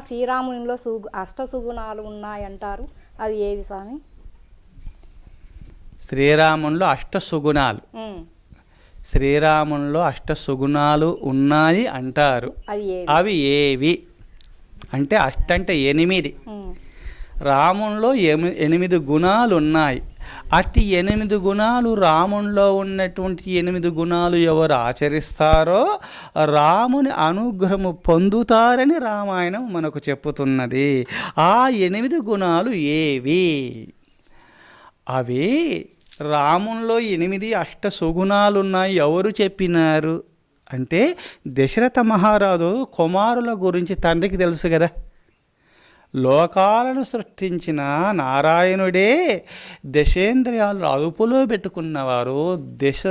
శ్రీరామునిలో సుగు అష్టసుగుణాలు ఉన్నాయంటారు. అది ఏవి స్వామి? శ్రీరామునిలో అష్ట సుగుణాలు ఉమ్, శ్రీరామునిలో అష్ట సుగుణాలు ఉన్నాయి అంటారు. అవి ఏవి? అంటే అష్ట అంటే ఎనిమిది రామునిలో ఎనిమిది గుణాలు ఉన్నాయి అట్టి ఎనిమిది గుణాలు రామునిలో ఉన్నటువంటి ఎనిమిది గుణాలు ఎవరు ఆచరిస్తారో రాముని అనుగ్రహము పొందుతారని రామాయణం మనకు చెప్పుతున్నది. ఆ ఎనిమిది గుణాలు ఏవి? అవి రామునిలో ఎనిమిది అష్ట సుగుణాలు ఉన్నాయి ఎవరు చెప్పినారు? అంటే దశరథ మహారాజు కుమారుల గురించి తండ్రికి తెలుసు కదా. లోకాలను సృష్టించిన నారాయణుడే దశేంద్రియాలు అదుపులో పెట్టుకున్నవారు దశ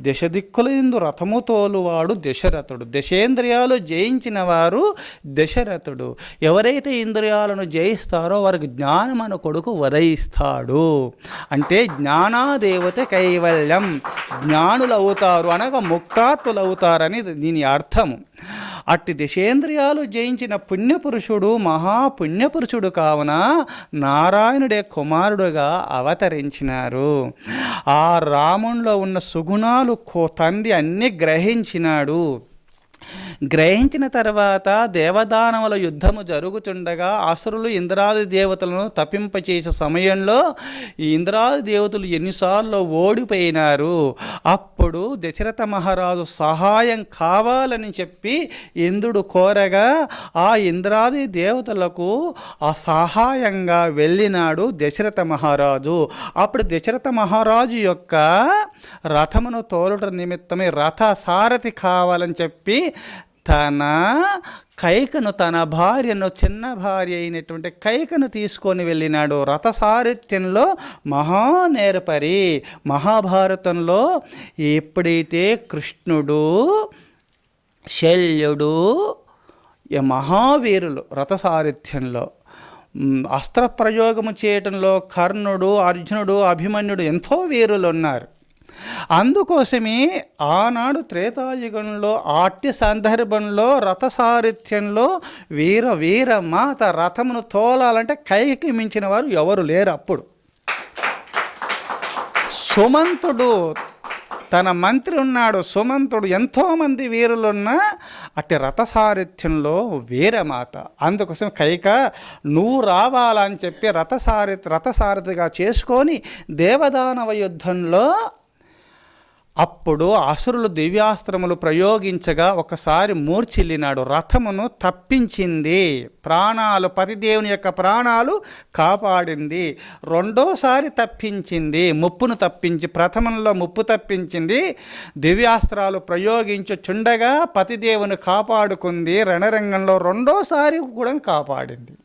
దశ దిక్కుల ఎందు రథము తోలువాడు దశరథుడు. దశేంద్రియాలు జయించిన వారు దశరథుడు. ఎవరైతే ఇంద్రియాలను జయిస్తారో వారికి జ్ఞానం అను కొడుకు వదయిస్తాడు అంటే జ్ఞానాదేవత కైవల్యం. జ్ఞానులవుతారు అనగా ముక్తాత్తులవుతారని దీని అర్థము. అట్టి దిశేంద్రియాలు జయించిన పుణ్యపురుషుడు మహాపుణ్యపురుషుడు కావున నారాయణుడే కుమారుడుగా అవతరించినారు. ఆ రామునిలో ఉన్న సుగుణాలు తండ్రి అన్ని గ్రహించినాడు. గ్రహించిన తర్వాత దేవదానవుల యుద్ధము జరుగుతుండగా అసురులు ఇంద్రాది దేవతలను తప్పింపచేసే సమయంలో ఈ ఇంద్రాది దేవతలు ఎన్నిసార్లు ఓడిపోయినారు. అప్పుడు దశరథ మహారాజు సహాయం కావాలని చెప్పి ఇంద్రుడు కోరగా ఆ ఇంద్రాది దేవతలకు ఆ సహాయంగా వెళ్ళినాడు దశరథ మహారాజు. అప్పుడు దశరథ మహారాజు యొక్క రథమును తోలుట నిమిత్తమే రథ సారథి కావాలని చెప్పి తన కైకను తన భార్యను చిన్న భార్య అయినటువంటి కైకను తీసుకొని వెళ్ళినాడు. రథసారథ్యంలో మహానేరపరి మహాభారతంలో ఎప్పుడైతే కృష్ణుడు శల్యుడు మహావీరులు రథసారథ్యంలో అస్త్ర ప్రయోగము చేయటంలో కర్ణుడు అర్జునుడు అభిమన్యుడు ఎంతో వీరులు ఉన్నారు అందుకోసమే ఆనాడు త్రేతాయుగంలో ఆట్య సందర్భంలో రథసారథ్యంలో వీర వీర మాత రథమును తోలాలంటే కైకి మించిన వారు ఎవరు లేరు అప్పుడు. సుమంతుడు తన మంత్రి ఉన్నాడు. సుమంతుడు ఎంతోమంది వీరులున్నా అట్టి రథసారథ్యంలో వీరమాత. అందుకోసం కైక నువ్వు రావాలని చెప్పి రథసారి రథసారథిగా చేసుకొని దేవదానవ యుద్ధంలో అప్పుడు అసురులు దివ్యాస్త్రములు ప్రయోగించగా ఒకసారి మూర్చిల్లినాడు రథమును తప్పించింది. ప్రాణాలు పతిదేవుని యొక్క ప్రాణాలు కాపాడింది. రెండోసారి తప్పించింది. ముప్పును తప్పించి ప్రథమంలో ముప్పు తప్పించింది. దివ్యాస్త్రాలు ప్రయోగించుచుండగా పతిదేవుని కాపాడుకుంది. రణరంగంలో రెండోసారి కూడా కాపాడింది.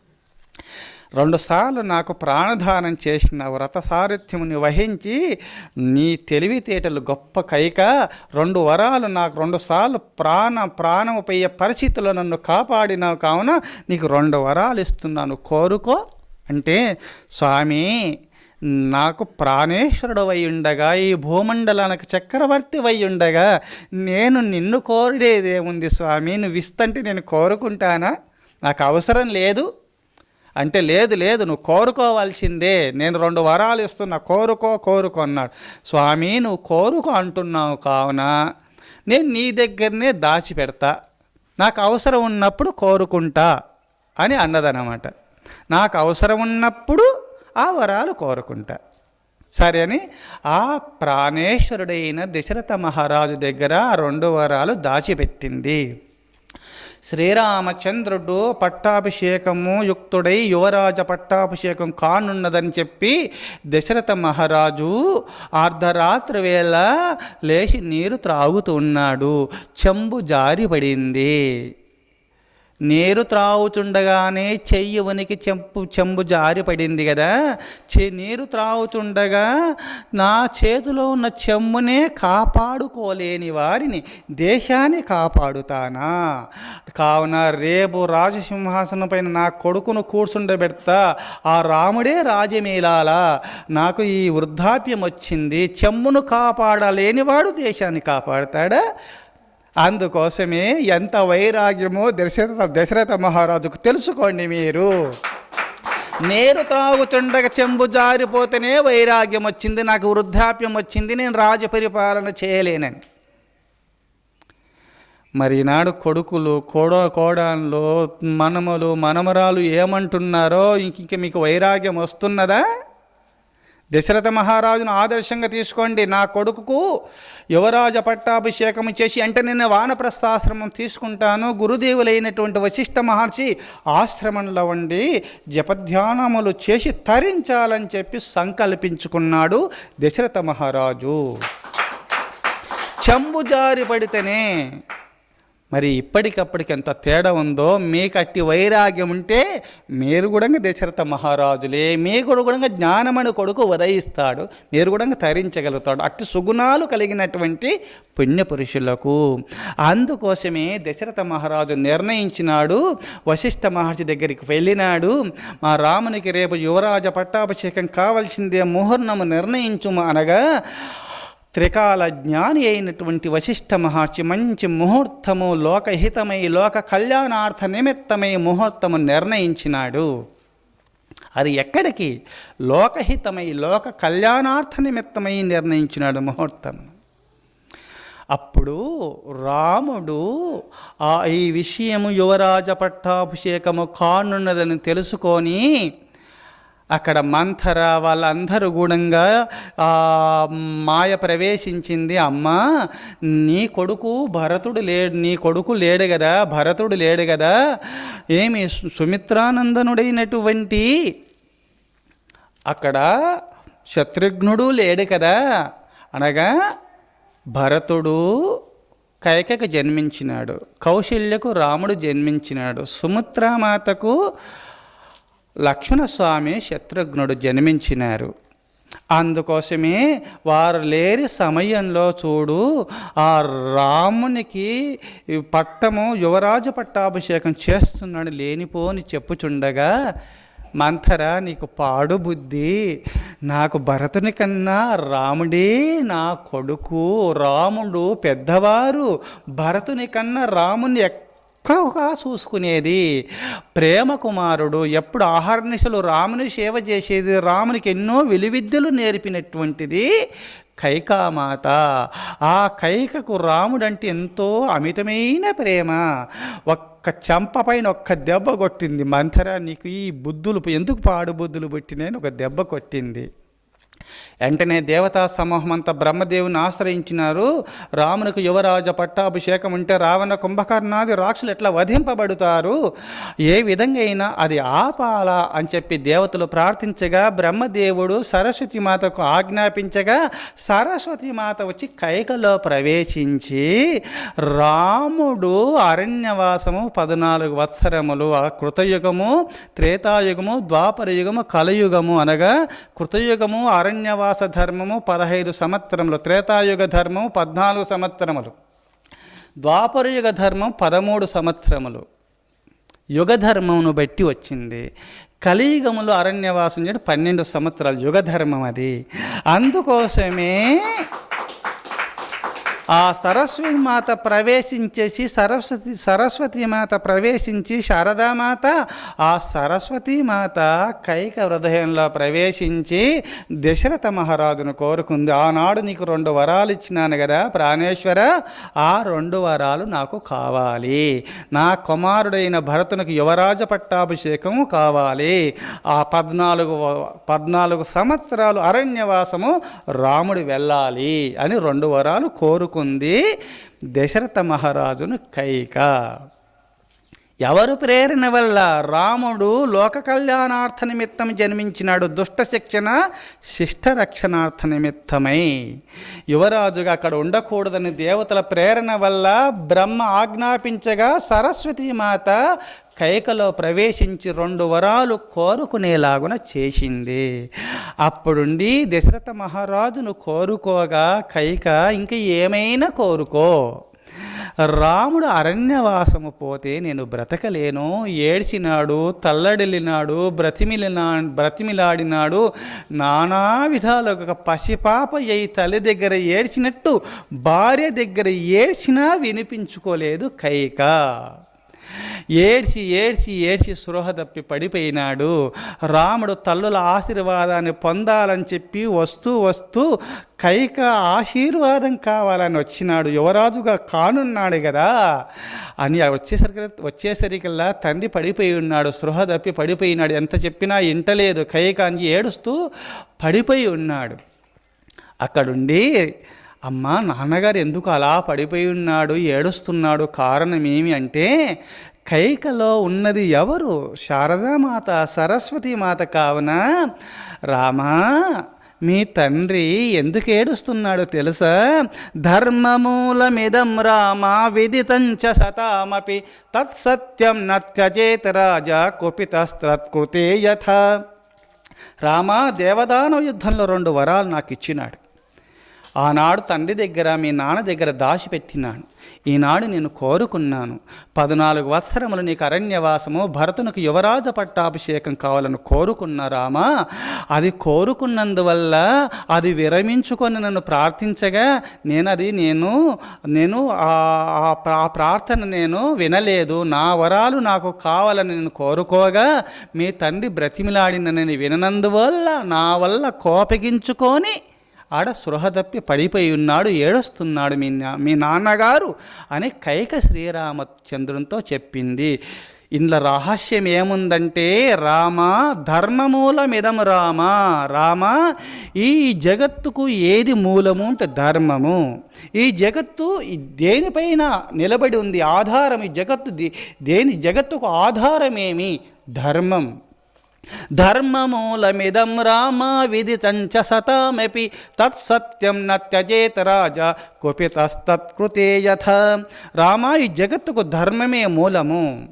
రెండుసార్లు నాకు ప్రాణదానం చేసిన వ్రత సారథ్యముని వహించి నీ తెలివితేటలు గొప్ప కైక రెండు వరాలు నాకు రెండుసార్లు ప్రాణ ప్రాణముపై పరిస్థితులు పరిస్థితుల్లో నన్ను కాపాడినావు కావున నీకు రెండు వరాలు ఇస్తున్నాను. కోరుకో అంటే స్వామి నాకు ప్రాణేశ్వరుడు అయి ఉండగా ఈ భూమండలానికి చక్రవర్తి ఉండగా నేను నిన్ను కోరేదేముంది స్వామి? నువ్వు ఇస్తంటే నేను కోరుకుంటానా? నాకు అవసరం లేదు. అంటే లేదు లేదు నువ్వు కోరుకోవాల్సిందే. నేను రెండు వరాలు ఇస్తున్నా. కోరుకో కోరుకో అన్నాడు. స్వామి నువ్వు కోరుకో అంటున్నావు కావున నేను నీ దగ్గరనే దాచిపెడతా. నాకు అవసరం ఉన్నప్పుడు కోరుకుంటా అని అన్నదనమాట నాకు అవసరం ఉన్నప్పుడు ఆ వరాలు కోరుకుంటా. సరే అని ఆ ప్రాణేశ్వరుడైన దశరథ మహారాజు దగ్గర రెండు వరాలు దాచిపెట్టింది. శ్రీరామచంద్రుడు పట్టాభిషేకము యుక్తుడై యువరాజ పట్టాభిషేకం కానున్నదని చెప్పి దశరథ మహారాజు అర్ధరాత్రి వేళ లేచి నీరు త్రాగుతున్నాడు చెంబు జారిపడింది. నీరు త్రాగుతుండగానే చెయ్యి వనికి చెంపు చెంబు జారి పడింది కదా చె నీరు త్రాగుతుండగా నా చేతిలో ఉన్న చెంబునే కాపాడుకోలేని వారిని దేశాన్ని కాపాడుతానా? కావున రేపు రాజసింహాసనం పైన నా కొడుకును కూర్చుండబెడతా ఆ రాముడే రాజమేలాలా. నాకు ఈ వృద్ధాప్యం వచ్చింది. చెంబును కాపాడలేనివాడు దేశాన్ని కాపాడతాడా? అందుకోసమే ఎంత వైరాగ్యమో దశరథ దశరథ మహారాజుకు తెలుసుకోండి మీరు. నేను త్రాగుచుండగా చెంబు జారిపోతేనే వైరాగ్యం వచ్చింది నాకు వృద్ధాప్యం వచ్చింది నేను రాజపరిపాలన చేయలేనని మరి ఈనాడు కొడుకులు కోడ కోడాన్లు మనమలు మనమరాలు ఏమంటున్నారో ఇంక ఇంక మీకు వైరాగ్యం వస్తున్నదా? దశరథ మహారాజును ఆదర్శంగా తీసుకోండి. నా కొడుకుకు యువరాజ పట్టాభిషేకం చేసి అంటే నేను వానప్రస్థాశ్రమం తీసుకుంటాను. గురుదేవులైనటువంటి వశిష్ఠ మహర్షి ఆశ్రమంలో ఉండి జపధ్యానములు చేసి తరించాలని చెప్పి సంకల్పించుకున్నాడు దశరథ మహారాజు. చెంబు జారి పడితేనే మరి ఇప్పటికప్పటికి ఎంత తేడా ఉందో మీకు అట్టి వైరాగ్యం ఉంటే మీరు కూడా దశరథ మహారాజులే మీకు కూడా జ్ఞానమని కొడుకు ఉదయిస్తాడు మీరు కూడా తరించగలుగుతాడు. అట్టి సుగుణాలు కలిగినటువంటి పుణ్యపురుషులకు అందుకోసమే దశరథ మహారాజు నిర్ణయించినాడు వశిష్ఠ మహర్షి దగ్గరికి వెళ్ళినాడు మా రామునికి రేపు యువరాజ పట్టాభిషేకం కావాల్సిందే ముహూర్ణము నిర్ణయించుము అనగా త్రికాల జ్ఞాని అయినటువంటి వశిష్ఠ మహర్షి మంచి ముహూర్తము లోకహితమై లోక కళ్యాణార్థ నిమిత్తమై ముహూర్తము నిర్ణయించినాడు. అది ఎక్కడికి? లోకహితమై లోక కళ్యాణార్థ నిమిత్తమై నిర్ణయించినాడు ముహూర్తం. అప్పుడు రాముడు ఆ ఈ విషయము యువరాజ పట్టాభిషేకము కానున్నదని తెలుసుకొని అక్కడ మంథర వాళ్ళందరూ గూఢంగా మాయ ప్రవేశించింది. అమ్మ నీ కొడుకు భరతుడు లేడు నీ కొడుకు లేడు కదా భరతుడు లేడు కదా ఏమి సుమిత్రానందనుడైనటువంటి అక్కడ శత్రుఘ్నుడు లేడు కదా. అనగా భరతుడు కైకకు జన్మించినాడు. కౌశల్యకు రాముడు జన్మించినాడు. సుమిత్రామాతకు లక్ష్మణస్వామి శత్రుఘ్నుడు జన్మించినారు. అందుకోసమే వారు లేని సమయంలో చూడు ఆ రామునికి పట్టము యువరాజు పట్టాభిషేకం చేస్తున్నాడు లేనిపోని చెప్పుచుండగా మంథర నీకు పాడు బుద్ధి. నాకు భరతుని కన్నా రాముడే నా కొడుకు. రాముడు పెద్దవారు. భరతుని కన్నా రాముని ఎక్క ఎక్కువగా చూసుకునేది ప్రేమ కుమారుడు. ఎప్పుడు ఆహర్నిశలు రాముని సేవ చేసేది రామునికి ఎన్నో విలువిద్యలు నేర్పినటువంటిది కైకామాత. ఆ కైకకు రాముడంటే ఎంతో అమితమైన ప్రేమ. ఒక్క చెంప పైన ఒక్క దెబ్బ కొట్టింది మంతరా నీకు ఈ బుద్ధులు ఎందుకు పాడు బుద్ధులు పుట్టినాయని ఒక దెబ్బ కొట్టింది. వెంటనే దేవతా సమూహం అంతా బ్రహ్మదేవుని ఆశ్రయించినారు. రామునికి యువరాజ పట్టాభిషేకం ఉంటే రావణ కుంభకర్ణాది రాక్షులు ఎట్లా వధింపబడుతారు? ఏ విధంగా అయినా అది ఆపాలా అని చెప్పి దేవతలు ప్రార్థించగా బ్రహ్మదేవుడు సరస్వతి మాతకు ఆజ్ఞాపించగా సరస్వతి మాత వచ్చి కైకలో ప్రవేశించి రాముడు అరణ్యవాసము పద్నాలుగు వత్సరములు ఆ కృతయుగము త్రేతాయుగము ద్వాపర యుగము కలయుగము అనగా కృతయుగము అరణ్యవాస ధర్మము పదహైదు సంవత్సరములు త్రేతాయుగ ధర్మము పద్నాలుగు సంవత్సరములు ద్వాపరయుగ ధర్మం పదమూడు సంవత్సరములు. యుగధర్మమును బట్టి వచ్చింది. కలియుగములు అరణ్యవాసం చేయడం పన్నెండు సంవత్సరాలు యుగధర్మం అది. అందుకోసమే ఆ సరస్వతి మాత ప్రవేశించేసి సరస్వతి సరస్వతి మాత ప్రవేశించి శారదామాత ఆ సరస్వతి మాత కైక హృదయంలో ప్రవేశించి దశరథ మహారాజును కోరుకుంది. ఆనాడు నీకు రెండు వరాలు ఇచ్చినాను కదా ప్రాణేశ్వర ఆ రెండు వరాలు నాకు కావాలి. నా కుమారుడైన భరతునికి యువరాజ పట్టాభిషేకము కావాలి. ఆ పద్నాలుగు పద్నాలుగు సంవత్సరాలు అరణ్యవాసము రాముడు వెళ్ళాలి అని రెండు వరాలు కోరుకు కోరుకుంది దశరథ మహారాజును కైక. ఎవరు ప్రేరణ వల్ల రాముడు లోక కళ్యాణార్థ నిమిత్తం జన్మించినాడు దుష్ట శిక్షణ శిష్ట రక్షణార్థ నిమిత్తమై. యువరాజుగా అక్కడ ఉండకూడదని దేవతల ప్రేరణ వల్ల బ్రహ్మ ఆజ్ఞాపించగా సరస్వతి మాత కైకలో ప్రవేశించి రెండు వరాలు కోరుకునేలాగున చేసింది. అప్పుడుండి దశరథ మహారాజును కోరుకోగా కైక ఇంక ఏమైనా కోరుకో. రాముడు అరణ్యవాసము పోతే నేను బ్రతకలేను. ఏడ్చినాడు తల్లడిల్లినాడు బ్రతిమిలినా బ్రతిమిలాడినాడు. నానా విధాలుగా ఒక పసిపాప అయి తల్లి దగ్గర ఏడ్చినట్టు భార్య దగ్గర ఏడ్చినా వినిపించుకోలేదు కైక. ఏడ్చి ఏడ్చి ఏడ్చి స్పృహ తప్పి పడిపోయినాడు. రాముడు తల్లుల ఆశీర్వాదాన్ని పొందాలని చెప్పి వస్తూ వస్తూ కైక ఆశీర్వాదం కావాలని వచ్చినాడు. యువరాజుగా కానున్నాడు కదా. అని వచ్చేసరికి వచ్చేసరికల్లా తండ్రి పడిపోయి ఉన్నాడు. స్పృహ తప్పి పడిపోయినాడు. ఎంత చెప్పినా ఇంటలేదు. కైక అని ఏడుస్తూ పడిపోయి ఉన్నాడు. అక్కడుండి అమ్మ నాన్నగారు ఎందుకు అలా పడిపోయి ఉన్నాడు ఏడుస్తున్నాడు? కారణం ఏమి అంటే కైకలో ఉన్నది ఎవరు? శారదామాత సరస్వతి మాత కావున? రామా మీ తండ్రి ఎందుకు ఏడుస్తున్నాడో తెలుసా? ధర్మమూలమిదం రామ విదితంచ సతామపి తత్సత్యం నత్యజేత రాజా కుపితస్త్రత్కృతే యథ. రామ దేవదానవ యుద్ధంలో రెండు వరాలు నాకు ఇచ్చినాడు ఆనాడు తండ్రి దగ్గర మీ నాన్న దగ్గర దాచిపెట్టినాను. ఈనాడు నేను కోరుకున్నాను. పద్నాలుగు వత్సరములు నీకు అరణ్యవాసము భరతునికి యువరాజ పట్టాభిషేకం కావాలని కోరుకున్న రామా అది కోరుకున్నందువల్ల అది విరమించుకొని నన్ను ప్రార్థించగా నేను అది నేను నేను ఆ- ఆ ప్రార్థన నేను వినలేదు. నా వరాలు నాకు కావాలని నేను కోరుకోగా మీ తండ్రి బ్రతిమిలాడిన నేను విననందువల్ల నా వల్ల కోపగించుకొని ఆడ స్పృహ తప్పి పడిపోయి ఉన్నాడు ఏడుస్తున్నాడు మీ నా మీ నాన్నగారు అని కైక శ్రీరామచంద్రునితో చెప్పింది. ఇందులో రహస్యం ఏముందంటే రామ ధర్మమూలమిదం రామ రామ ఈ జగత్తుకు ఏది మూలము అంటే ధర్మము. ఈ జగత్తు దేనిపైన నిలబడి ఉంది? ఆధారం ఈ జగత్తు దే- దేని జగత్తుకు ఆధారమేమి? ధర్మం. ధర్మమూలమిదం రామ విదితంచ సతామపి తత్సత్యం న త్యజేత రాజా కుపితస్తత్కృతే యథ. రామ ఈ జగత్తుకు ధర్మమే మూలము.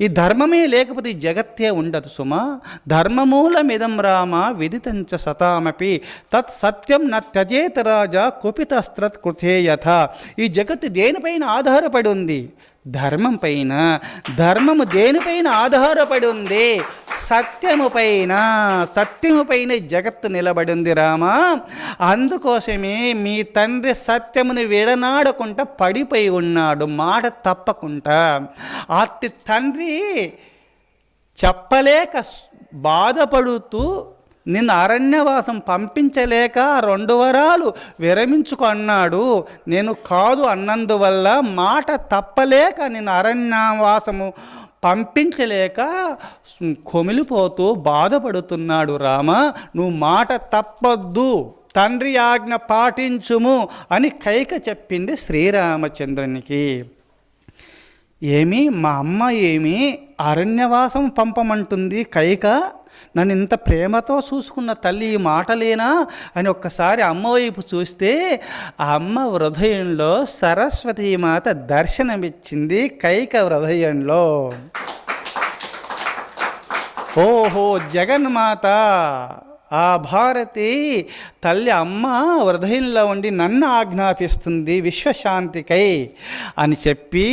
ఈ ధర్మమే లేకపోతే ఈ జగత్తే ఉండదు సుమా. ధర్మమూలమిదం రామ విదితంచ సతామపి తత్ సత్యం న త్యజేత రాజా కుపితస్త్రత్ కృతే యథ. ఈ జగత్తు దేనిపైన ఆధారపడి ఉంది? ధర్మం పైన ధర్మము దేనిపైన ఆధారపడి ఉంది? సత్యము పైన సత్యము పైన జగత్తు నిలబడి ఉంది రామా. అందుకోసమే మీ తండ్రి సత్యమును విడనాడకుండా పడిపోయి ఉన్నాడు మాట తప్పకుండా. అట్టి తండ్రి చెప్పలేక బాధపడుతూ నిన్ను అరణ్యవాసం పంపించలేక రెండు వరాలు విరమించుకున్నాడు నేను కాదు అన్నందువల్ల మాట తప్పలేక నేను అరణ్యవాసము పంపించలేక కొమిలిపోతూ బాధపడుతున్నాడు రామ. నువ్వు మాట తప్పద్దు తండ్రి ఆజ్ఞ పాటించుము అని కైక చెప్పింది శ్రీరామచంద్రునికి. ఏమి మా అమ్మ ఏమి అరణ్యవాసం పంపమంటుంది కైక? నన్ను ఇంత ప్రేమతో చూసుకున్న తల్లి ఈ మాటలేనా అని ఒక్కసారి అమ్మ వైపు చూస్తే ఆ అమ్మ హృదయంలో సరస్వతీ మాత దర్శనమిచ్చింది కైక హృదయంలో. ఓహో జగన్మాత ఆ భారతి తల్లి అమ్మ హృదయంలో ఉండి నన్ను ఆజ్ఞాపిస్తుంది విశ్వశాంతికై అని చెప్పి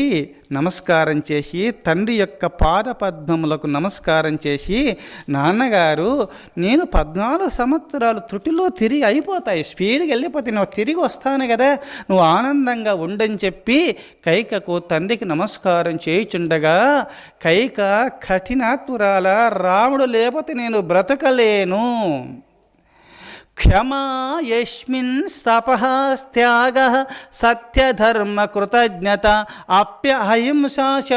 నమస్కారం చేసి తండ్రి యొక్క పాదపద్మములకు నమస్కారం చేసి నాన్నగారు నేను పద్నాలుగు సంవత్సరాలు త్రుటిలో తిరిగి అయిపోతాయి. స్పీడ్గా వెళ్ళిపోతే నువ్వు తిరిగి వస్తాను కదా. నువ్వు ఆనందంగా ఉండని చెప్పి కైకకు తండ్రికి నమస్కారం చేయుచుండగా కైక కఠినాత్మురాల రాముడు లేకపోతే నేను బ్రతకలేను. క్షమా యస్మిన్ త్యాగ సత్యధర్మ కృతజ్ఞత అప్యహింసాశ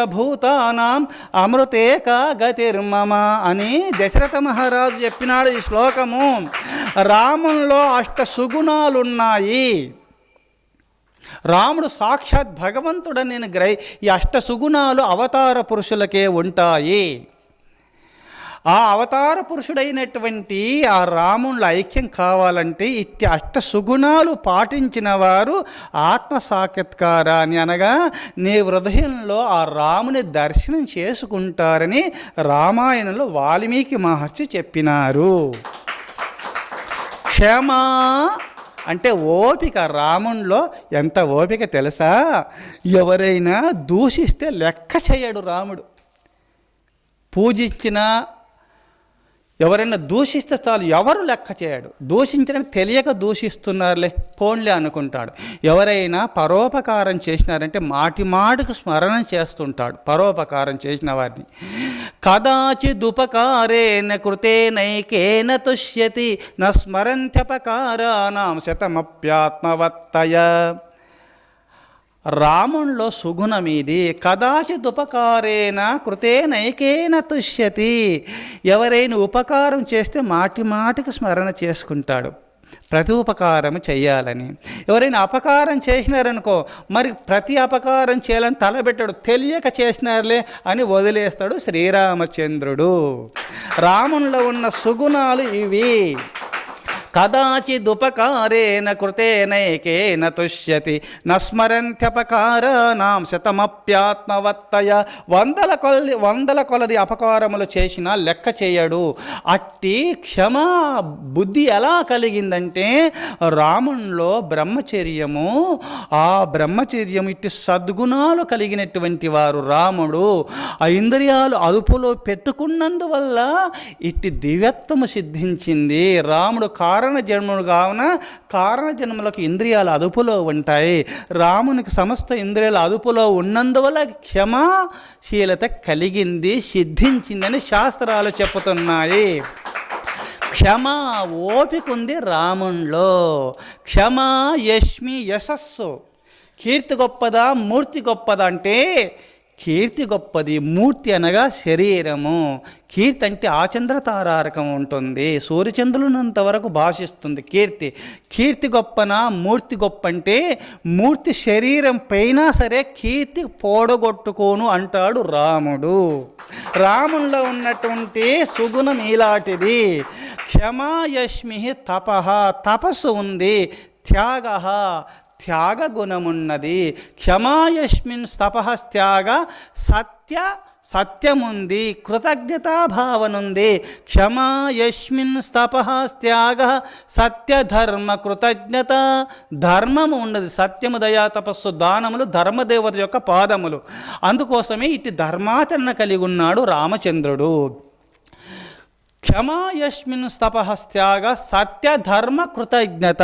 అమృతేక గతిర్మమ అని దశరథ మహారాజు చెప్పినాడు ఈ శ్లోకము. రాముల్లో అష్ట సుగుణాలున్నాయి. రాముడు సాక్షాత్ భగవంతుడని నేను గ్రహి ఈ అష్ట సుగుణాలు అవతార పురుషులకే ఉంటాయి. ఆ అవతార పురుషుడైనటువంటి ఆ రాముళ్ళ ఐక్యం కావాలంటే ఇట్టి అష్ట సుగుణాలు పాటించిన వారు ఆత్మ సాక్షాత్కారాన్ని అనగా నీ హృదయంలో ఆ రాముని దర్శనం చేసుకుంటారని రామాయణంలో వాల్మీకి మహర్షి చెప్పినారు. క్షమా అంటే ఓపిక. రామునిలో ఎంత ఓపిక తెలుసా? ఎవరైనా దూషిస్తే లెక్క చేయడు రాముడు. పూజించిన ఎవరైనా దూషిస్తే చాలు ఎవరు లెక్క చేయడు. దూషించడం తెలియక దూషిస్తున్నారులే పోన్లే అనుకుంటాడు. ఎవరైనా పరోపకారం చేసినారంటే మాటి మాటికి స్మరణ చేస్తుంటాడు పరోపకారం చేసిన వారిని. కదాచిదుపకారేణ కృతేనైకేన తుష్యతి న స్మరంత్యపకారానాం శతమప్యాత్మవత్తయ. రాముణ్లో సుగుణం ఇది కదాచిత్ ఉపకారేణ కృతేనైకేన తుష్యతి. ఎవరైనా ఉపకారం చేస్తే మాటి మాటికి స్మరణ చేసుకుంటాడు. ప్రతి ఉపకారం చేయాలని. ఎవరైనా అపకారం చేసినారనుకో మరి ప్రతి అపకారం చేయాలని తలబెట్టాడు తెలియక చేసినారులే అని వదిలేస్తాడు శ్రీరామచంద్రుడు. రామునిలో ఉన్న సుగుణాలు ఇవి. కదాచిదుపకారేణ కృతేనైకేన తుష్యతి. నస్మరంత్యపకారానాం శతమప్యాత్మవత్తయ. వందల కొలది వందల కొలది అపకారములు చేసినా లెక్క చేయడు. అట్టి క్షమా బుద్ధి ఎలా కలిగిందంటే రామునిలో బ్రహ్మచర్యము ఆ బ్రహ్మచర్యం ఇట్టి సద్గుణాలు కలిగినటువంటి వారు రాముడు. ఆ ఇంద్రియాలు అదుపులో పెట్టుకున్నందువల్ల ఇట్టి దివ్యత్వము సిద్ధించింది. రాముడు కారణ జన్మలు కావున కారణ జన్మలకు ఇంద్రియాలు అదుపులో ఉంటాయి. రామునికి సమస్త ఇంద్రియాలు అదుపులో ఉన్నందువల్ల క్షమాశీలత కలిగింది సిద్ధించిందని శాస్త్రాలు చెప్తున్నాయి క్షమ ఓపిక ఉంది రామునిలో క్షమ యష్మి యశస్సు. కీర్తి గొప్పదా మూర్తి గొప్పదా అంటే కీర్తి గొప్పది మూర్తి అనగా శరీరము. కీర్తి అంటే ఆచంద్ర తారారకం ఉంటుంది. సూర్యచంద్రులనంత వరకు భాషిస్తుంది కీర్తి. కీర్తి గొప్పన మూర్తి గొప్ప అంటే మూర్తి శరీరం పైన సరే కీర్తి పోడగొట్టుకోను అంటాడు రాముడు. రాముల్లో ఉన్నటువంటి సుగుణం ఇలాంటిది. క్షమాయష్మి తపహ తపస్సు ఉంది. త్యాగ త్యాగ గుణమున్నది క్షమాయస్మిన్ తపః త్యాగ సత్య సత్యముంది. కృతజ్ఞతాభావనుంది. క్షమా యస్మిన్ తపః త్యాగ సత్యధర్మ కృతజ్ఞత. ధర్మము ఉన్నది. సత్యము దయా తపస్సు దానములు ధర్మదేవత యొక్క పాదములు. అందుకోసమే ఇటు ధర్మాచరణ కలిగి ఉన్నాడు రామచంద్రుడు. క్షమాయస్మిన్ స్తపహస్త్యాగ సత్యధర్మ కృతజ్ఞత.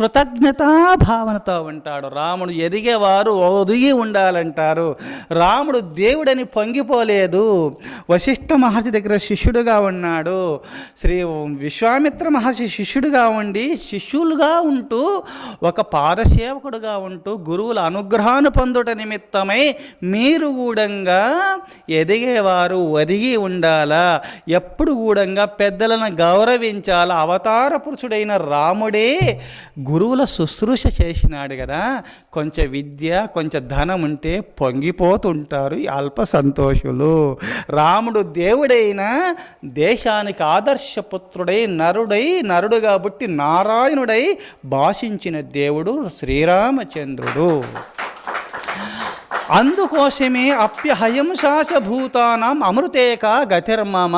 కృతజ్ఞతా భావనతో ఉంటాడు. రాముడు ఎదిగేవారు ఒదిగి ఉండాలంటారు. రాముడు దేవుడని పొంగిపోలేదు. వశిష్ఠ మహర్షి దగ్గర శిష్యుడుగా ఉన్నాడు. శ్రీ విశ్వామిత్ర మహర్షి శిష్యుడుగా ఉండి శిష్యులుగా ఉంటూ ఒక పాదసేవకుడుగా ఉంటూ గురువుల అనుగ్రహాన్ని పొందుట నిమిత్తమై మీరు కూడంగా ఎదిగేవారు ఒదిగి ఉండాలా? ఎప్పుడు కూడంగా పెద్దలను గౌరవించాలా? అవతార పురుషుడైన రాముడే గురువుల శుశ్రూష చేసినాడు కదా కొంచెం విద్య కొంచెం ధనం ఉంటే పొంగిపోతుంటారు ఈ అల్ప సంతోషులు. రాముడు దేవుడైన దేశానికి ఆదర్శపుత్రుడై నరుడై నరుడు కాబట్టి నారాయణుడై భాషించిన దేవుడు శ్రీరామచంద్రుడు. అందుకోసమే అప్యహంసాచ భూతానాం అమృతేక గతిర్మమ.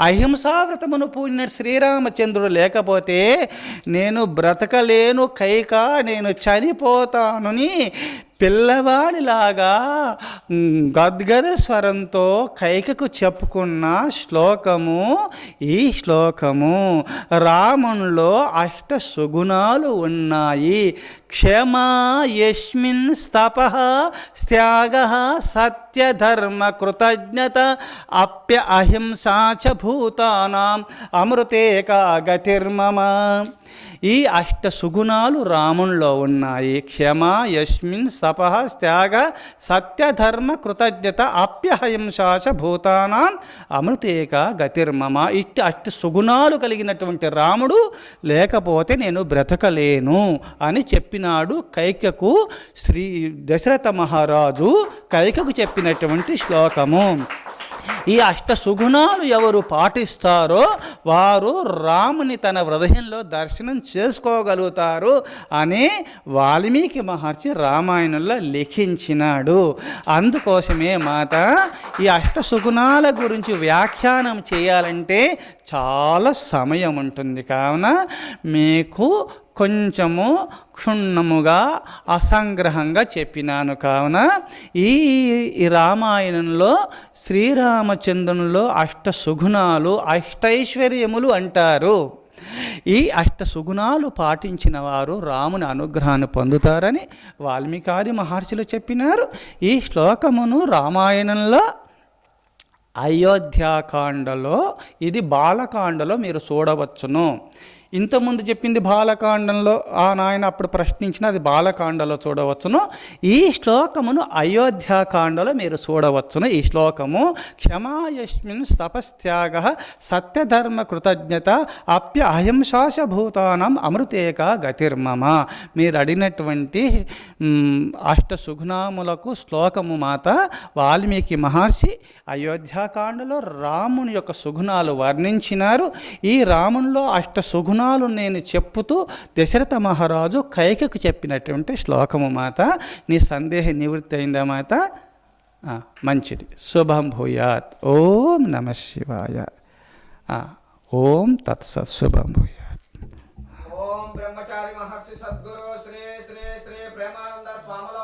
అహింసావ్రతమును పూడిన శ్రీరామచంద్రుడు లేకపోతే నేను బ్రతకలేను కైక నేను చనిపోతానుని పిల్లవాడిలాగా గద్గద స్వరంతో కైకకు చెప్పుకున్న శ్లోకము ఈ శ్లోకము రామునిలో అష్ట సుగుణాలు ఉన్నాయి. క్షమ యస్మిన్ స్తప త్యాగ సత్యధర్మ కృతజ్ఞత అప్య అహింసా చ భూతానాం అమృతేక గతిర్మమ. ఈ అష్ట సుగుణాలు రామునిలో ఉన్నాయి. క్షమ యస్మిన్ సపహ త్యాగ సత్యధర్మ కృతజ్ఞత అప్యహింసాశ భూతానాం అమృతేక గతిర్మమ. ఇట్టి అష్ట సుగుణాలు కలిగినటువంటి రాముడు లేకపోతే నేను బ్రతకలేను అని చెప్పినాడు కైకకు శ్రీ దశరథ మహారాజు కైకకు చెప్పినటువంటి శ్లోకము. ఈ అష్ట సుగుణాలు ఎవరు పాటిస్తారో వారు రాముని తన హృదయంలో దర్శనం చేసుకోగలుగుతారు అని వాల్మీకి మహర్షి రామాయణంలో లిఖించినాడు. అందుకోసమే మాత ఈ అష్ట సుగుణాల గురించి వ్యాఖ్యానం చేయాలంటే చాలా సమయం ఉంటుంది. కావున మీకు కొంచెము క్షుణ్ణముగా అసంగ్రహంగా చెప్పినాను. కావున ఈ రామాయణంలో శ్రీరామచంద్రునిలో అష్ట సుగుణాలు అష్టైశ్వర్యములు అంటారు. ఈ అష్ట సుగుణాలు పాటించిన వారు రాముని అనుగ్రహాన్ని పొందుతారని వాల్మీకాది మహర్షులు చెప్పినారు. ఈ శ్లోకమును రామాయణంలో అయోధ్యాకాండలో ఇది బాలకాండలో మీరు చూడవచ్చును. ఇంతకుముందు చెప్పింది బాలకాండంలో ఆ నాయన అప్పుడు ప్రశ్నించిన అది బాలకాండలో చూడవచ్చును. ఈ శ్లోకమును అయోధ్యాకాండలో మీరు చూడవచ్చును. ఈ శ్లోకము క్షమాయస్మిన్ తపస్త్యాగ సత్యధర్మ కృతజ్ఞత అప్య అహింశాశభూతానం అమృతేక గతిర్మమ. మీరు అడిగినటువంటి అష్ట సుగుణాములకు శ్లోకము మాత వాల్మీకి మహర్షి అయోధ్యాకాండలో రాముని యొక్క సుగుణాలు వర్ణించినారు. ఈ రామునిలో అష్ట గుణాలు నేను చెప్పుతూ దశరథ మహారాజు కైకకు చెప్పినటువంటి శ్లోకము మాత నీ సందేహ నివృత్తి అయిందా మాత? మంచిది. శుభం భూయాత్. ఓం నమ శివాయ. ఓం తత్సత్ శుభం భూయాత్. ఓం బ్రహ్మచారి మహర్షి సద్గురు శ్రీ శ్రీ శ్రీ ప్రేమానంద స్వాముల